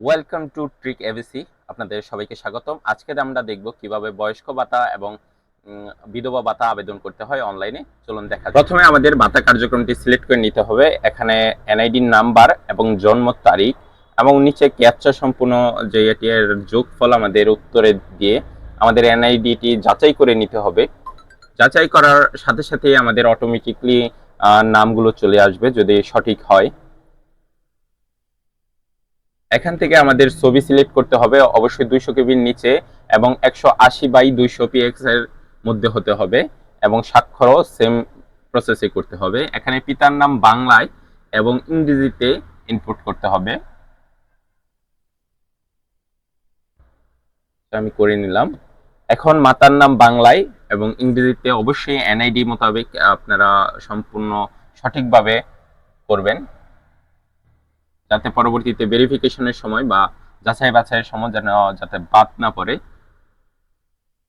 Welcome to trick ABC আপনাদের সবাইকে স্বাগতম। আজকে আমরা দেখব কীভাবে বয়স্ক ভাতা এবং বিধবা ভাতা আবেদন করতে হয় অনলাইনে চলুন দেখা প্রথমে আমাদের ভাতা কার্যক্রমটি সিলেক্ট করে নিতে হবে। এখানে এনআইডি নাম্বার এবং জন্ম তারিখ এবং নিচে ক্যাপচা সম্পূর্ণ যে এটি এর যোগফল আমাদের উত্তরে দিয়ে আমাদের এনআইডিটি যাচাই করে নিতে হবে। যাচাই করার সাথে সাথে আমাদের অটোমেটিকলি নামগুলো চলে আসবে যদি সঠিক হয়। এখান থেকে আমাদের ছবি সিলেক্ট করতে হবে অবশ্যই দুইশো কেবির নিচে এবং একশো আশি বাই দুইশো পিএক্স এর মধ্যে হতে হবে এবং স্বাক্ষরও সেম প্রসেসে করতে হবে। এখানে পিতার নাম বাংলায় এবং ইংরেজিতে ইনপুট করতে হবে। আমি করে নিলাম। এখন মাতার নাম বাংলায় এবং ইংরেজিতে অবশ্যই এনআইডি মোতাবেক আপনারা সম্পূর্ণ সঠিকভাবে করবেন। যাতে পরবর্তীতে ভেরিফিকেশনের সময় বা যাচাই বাছাইয়ের সময় যেন যাতে বাদ না পড়ে।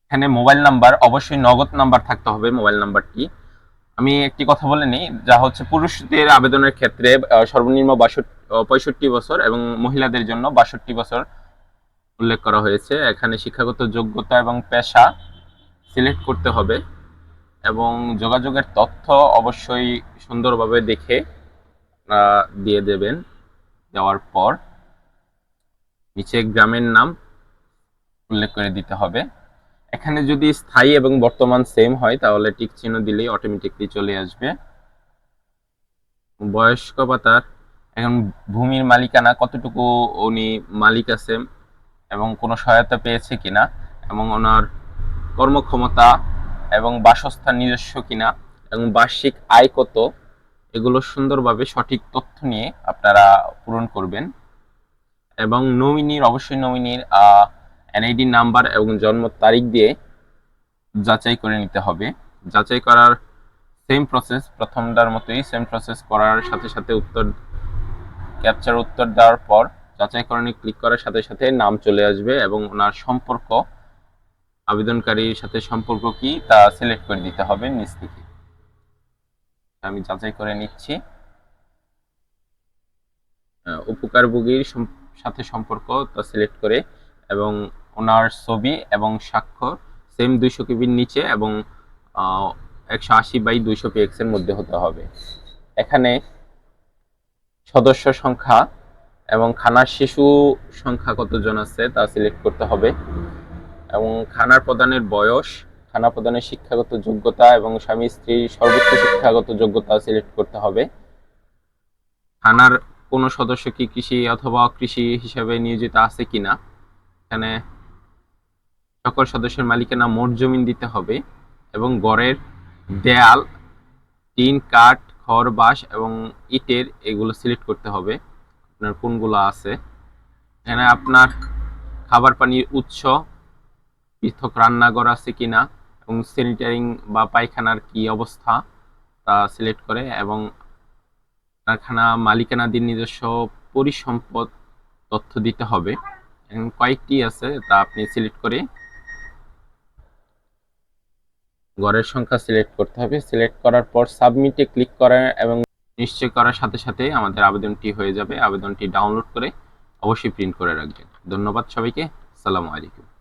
এখানে মোবাইল নাম্বার অবশ্যই নগদ নাম্বার থাকতে হবে মোবাইল নাম্বারটি আমি একটি কথা বলে নিই, যা হচ্ছে পুরুষদের আবেদনের ক্ষেত্রে সর্বনিম্ন পঁয়ষট্টি বছর এবং মহিলাদের জন্য বাষট্টি বছর উল্লেখ করা হয়েছে। এখানে শিক্ষাগত যোগ্যতা এবং পেশা সিলেক্ট করতে হবে এবং যোগাযোগের তথ্য অবশ্যই সুন্দরভাবে দেখে দিয়ে দেবেন। দেওয়ার পর নিচে গ্রামের নাম উল্লেখ করে দিতে হবে। এখানে যদি স্থায়ী এবং বর্তমান সেম হয়, তাহলে টিক চিহ্ন দিলেই অটোমেটিকলি চলে আসবে। বয়স্ক ভাতার এখন ভূমির মালিকানা কতটুকু উনি মালিক আছে এবং কোনো সহায়তা পেয়েছে কিনা এবং ওনার কর্মক্ষমতা এবং বাসস্থান নিজস্ব কিনা এবং বার্ষিক আয় কত এগুলো সুন্দরভাবে সঠিক তথ্য নিয়ে আপনারা পূরণ করবেন। এবং নমিনির, অবশ্যই নমিনির এনআইডি নাম্বার এবং জন্ম তারিখ দিয়ে যাচাই করে নিতে হবে। যাচাই করার সেম প্রসেস প্রথমটার মতোই সেম প্রসেস করার সাথে সাথে উত্তর ক্যাপচার উত্তর দেওয়ার পর যাচাইকরণে ক্লিক করার সাথে সাথে নাম চলে আসবে এবং ওনার সম্পর্ক, আবেদনকারীর সাথে সম্পর্ক কি তা সিলেক্ট করে দিতে হবে নিচ থেকে। আমি যাচাই করে নিচ্ছি। উপকারভোগীর সাথে সম্পর্ক তা সিলেক্ট করে এবং ওনার ছবি এবং স্বাক্ষর সেম দুইশো কেবির নিচে এবং একশো আশি বাই দুইশো পিএক্স এর মধ্যে হতে হবে। এখানে সদস্য সংখ্যা এবং খানার শিশু সংখ্যা কতজন আছে তা সিলেক্ট করতে হবে। এবং খানার প্রদানের বয়স খানা প্রদানের শিক্ষাগত যোগ্যতা এবং স্বামী স্ত্রীর সর্বোচ্চ শিক্ষাগত যোগ্যতা সিলেক্ট করতে হবে। থানার কোনো সদস্য কি কৃষি অথবা কৃষি হিসাবে নিয়োজিত আছে কিনা? এখানে সকল সদস্যের মালিকানা মোট জমিন দিতে হবে এবং গড়ের দেয়াল, টিন, কাঠ, খড়, বাঁশ এবং ইটের এগুলো সিলেক্ট করতে হবে। আপনার কোনগুলো আছে? এখানে আপনার খাবার পানির উৎস, পৃথক রান্নাঘর আছে কিনা? এবং স্যানিটারিং বা পায়খানার কি অবস্থা তা সিলেক্ট করে এবং কারখানা মালিকানাধীন নিজস্ব পরিসম্পদ তথ্য দিতে হবে। কয়েকটি আছে তা আপনি সিলেক্ট করে ঘরের সংখ্যা সিলেক্ট করতে হবে। সিলেক্ট করার পর সাবমিটে ক্লিক করা এবং নিশ্চয় করার সাথে সাথে আমাদের আবেদনটি হয়ে যাবে। আবেদনটি ডাউনলোড করে অবশ্যই প্রিন্ট করে রাখবেন। ধন্যবাদ সবাইকে। আসসালামু আলাইকুম।